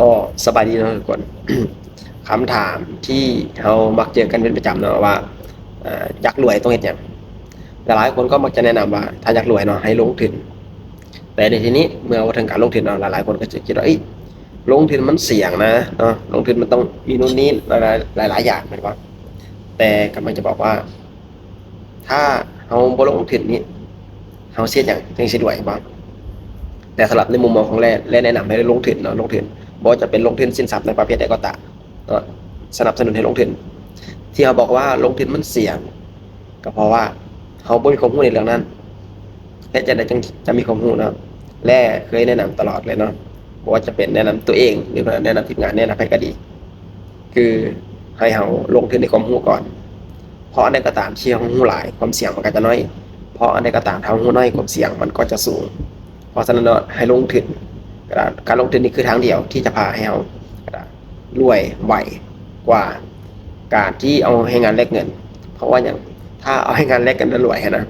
ก็สบายดีนะทุกคนคำถามที่เรามักเจอกันเป็นประจำเนาะว่าอยากรวยต้องเฮ็ดหยังแต่หลายคนก็มักจะแนะนำว่า ถ้าอยากรวยเนาะให้ลงทุนแต่ในทีนี้เมื่อว่าถึงการลงทุนเนาะหลายๆคนก็จะคิดว่าเอ้ลงทุนมันเสี่ยงนะเนาะลงทุนมันต้องมีนู่นนี่หลายๆหลายๆอย่างเหมือนว่าแต่กำลังจะบอกว่า ถ้าเราบ่ลงทุนนี้เราเสียอย่างจังสิรวยบ่ แต่สำหรับในมุมมองของแร่แร่แนะนำให้ลงทุนเนาะลงทุนบ่ว่าจะเป็นลงทุนสินทรัพย์ในประเภทใดก็ตามเนาะสนับสนุนให้ลงทุนที่เขาบอกว่าลงทุนมันเสี่ยง ก็เพราะว่าเขาบ่มีความรู้ในเรื่องนั้นและจะได้จังจะมีความรู้นะและเคยแนะนำตลอดเลยเนาะบ่ว่าจะเป็นแนะนำตัวเองหรือว่าแนะนำทีมงานแนะนำให้ก็ดี คือให้เราลงทุนในความรู้ก่อน เพราะอันใดก็ตามที่เรารู้หลายความเสี่ยงมันก็จะน้อย เพราะอันใดก็ตามถ้าเรารู้น้อยความเสี่ยงมันก็จะสูง เพราะฉะนั้นให้ลงทุนก็ได้การลงทุนนี่คือทางเดียวที่จะพาให้เรารวยไหวกว่าการที่เอาให้งานแลกเงิน เพราะว่าอย่างถ้าเอาให้งานแลกกันแล้วรวยนะ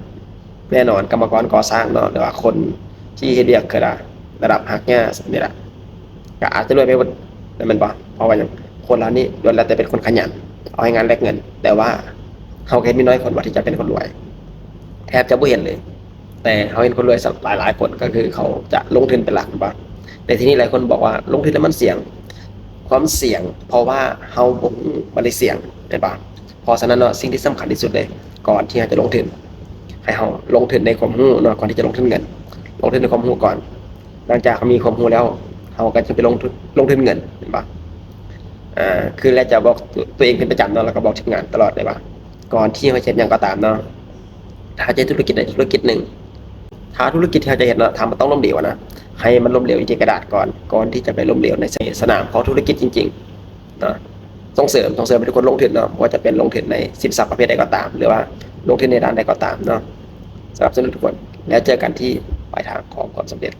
แน่นอนกรรมกรก่อสร้างเนาะหรือว่าคนที่เฮ็ดเรียกก็ได้ระดับหักหญ้านี่แหละก็อาจจะรวยไปหมดแต่มันบ่เพราะว่าอย่างคนเรานี่ล้วนแล้วแต่เป็นคนขยัน เอาให้งานแลกเงิน แต่ว่าเขาเห็นมีน้อยคนว่าที่จะเป็นคนรวย แทบจะไม่เห็นเลย แต่เขาเห็นคนรวยสหลายหลายๆคนก็คือเขาจะลงทุนเป็นหลักบ้างแต่ที่นี้หลายคนบอกว่าลงทุนแล้วมันเสี่ยง ความเสี่ยง เพราะว่าเขาบ่ไม่ได้เสี่ยงใช่ปะเพราะฉะนั้นเนาะสิ่งที่สำคัญที่สุดเลย ก่อนที่เราจะลงทุนให้เขาลงทุนในความรู้เนาะก่อนที่จะลงทุนเงิน ลงทุนในความรู้ก่อน หลังจากเขามีความรู้แล้วเขาก็จะไปลงทุนลงทุนเงินเห็นปะอ่าคือแล้วจะบอกตัวเองเป็นประจำเนาะแล้วก็บอกทีมงานตลอดเลยว่าก่อนที่เขาจะเห็นอย่างก็ตามเนาะถ้าจะธุรกิจใดธุรกิจหนึ่ง ถ้าธุรกิจที่เราจะเห็นเนาะทำมันต้องล้มเหลวนะให้มันล้มเหลวอยู่ที่กระดาษก่อน ก่อนที่จะไปล้มเหลวในสนามของธุรกิจจริงๆนาะส่งเสริมส่งเสริมให้ทุกคนลงทุนเนาะว่าจะเป็นลงทุนในสินทรัพย์ประเภทใดก็ตาม หรือว่าลงทุนในด้านใดก็ตามเนาะสำหรับสนุนทุกคนแล้วเจอกันที่ปลายทางของความสำเร็จ